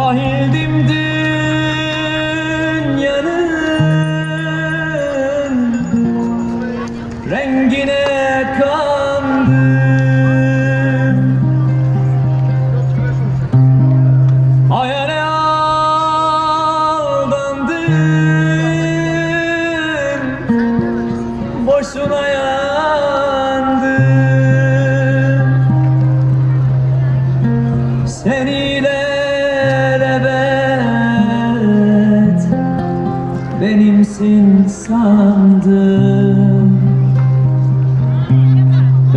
Cahildim dünyanın Rengine kandım. Hayale aldandım Boşuna yandım. Sen benimsin sandım.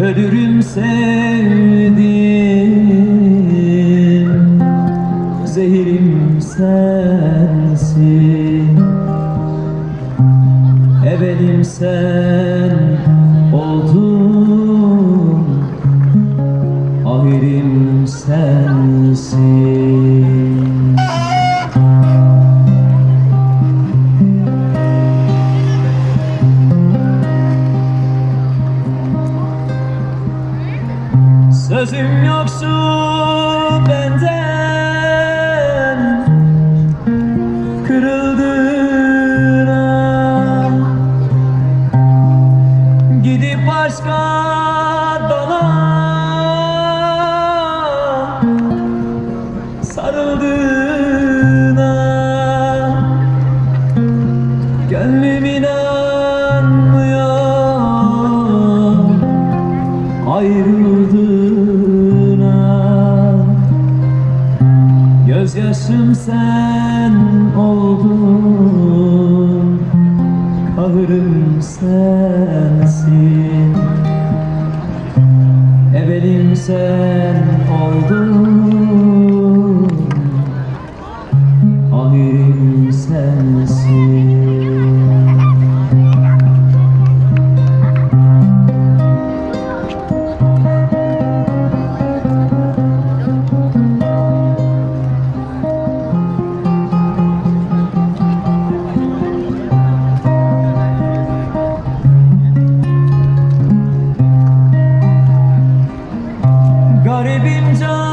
Ölürüm sevdim Zehirim sensin. Evelim sen oldun Ahirim sensin Sözüm yoksu benden. Kırıldığına Gidip başka dala. Sarıldığına Gönlüm inanmıyor. Ayrıldığına Gözyaşım sen oldun Kahırım sensin. Evelim sen oldun garibim can.